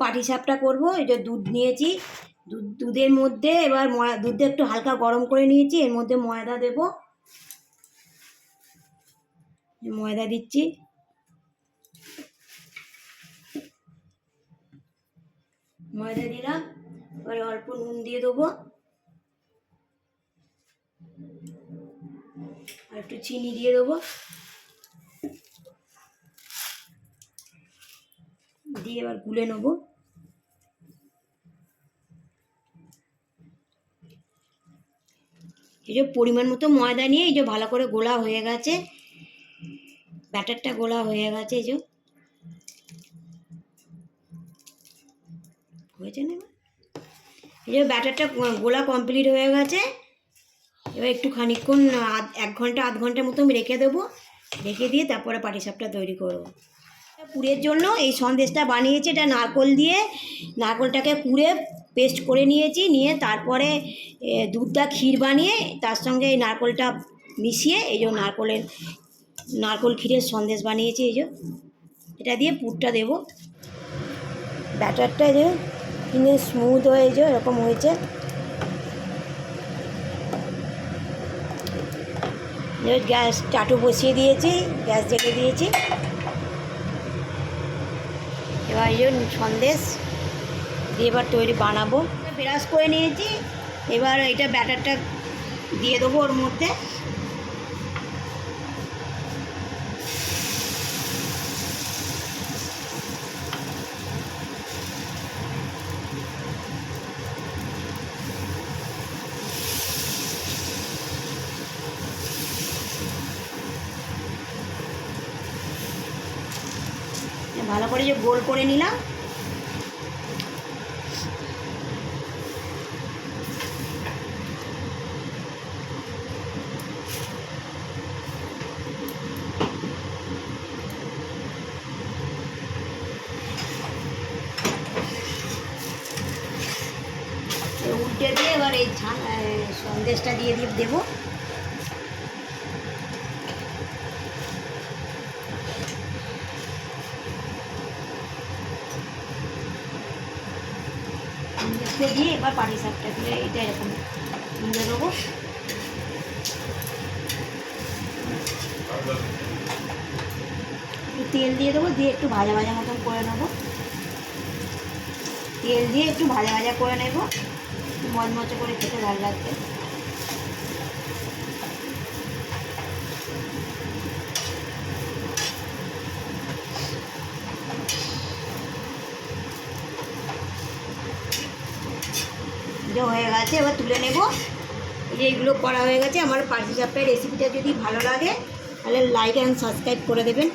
পাটি সাপটা করব, এই যে দুধ নিয়েছি। দুধ, দুধের মধ্যে এবার ময়া, দুধটা একটু হালকা গরম করে নিয়েছি, এর মধ্যে ময়দা দেব। ময়দা দিচ্ছি। ময়দা দিলাম, এবারে অল্প নুন দিয়ে দেবো। আর একটু চিনি দিয়ে দেবো। দিয়ে এবার গুলে নেব। এই যে পরিমাণ মতো ময়দা নিয়ে এই যে ভালো করে গোলা হয়ে গেছে। ব্যাটারটা গোলা হয়ে গেছে এই যে। হয়েছে না এই যে ব্যাটারটা গোলা কমপ্লিট হয়ে গেছে। এবার একটু খানিকক্ষণ আধ এক ঘণ্টা, আধ ঘণ্টার মতো রেখে দেবো। রেখে দিয়ে তারপরে পাটিসাপটা তৈরি করব। পুরের জন্য, এই সন্দেশটা বানিয়েছি, এটা নারকোল দিয়ে। নারকলটাকে কুড়ে পেস্ট করে নিয়েছি, নিয়ে তারপরে দুধটা ক্ষীর বানিয়ে, তার সঙ্গে এই নারকলটা মিশিয়ে, এই যে নারকোলের, নারকোল ক্ষীরের সন্দেশ বানিয়েছি, এই যে। এটা দিয়ে পুরটা দেবো। ব্যাটারটা যে, কিনে স্মুথ হয়ে যে এরকম হয়েছে। গ্যাস চাটু বসিয়ে দিয়েছি, গ্যাস জেলে দিয়েছি। এই সন্দেশ। দিয়ে এবার তৈরি বানাবো। ব্রাশ করে নিয়েছি। এবার এটা ব্যাটারটা দিয়ে দেবো ওর মধ্যে। ভালো করে যে গোল করে নিলাম। উল্টে দিয়ে এবার এই সন্দেশটা দিয়ে দিয়ে দেবো। সন্দেশটা দিয়ে এবার পাটি শাকটা দিয়ে এটা এরকম দিয়ে দেবো তেল দিয়ে দেবো, দিয়ে একটু ভাজা ভাজা মতন করে নেব। তেল দিয়ে একটু ভাজা ভাজা করে নেব মচমচে করে খেতে ভালো লাগবে। যে হয়ে গেছে, এবার তুলে নেব। এই যে এইগুলো করা হয়ে গেছে, আমার পাটি চাপের রেসিপিটা যদি ভালো লাগে, তাহলে লাইক অ্যান্ড সাবস্ক্রাইব করে দেবেন।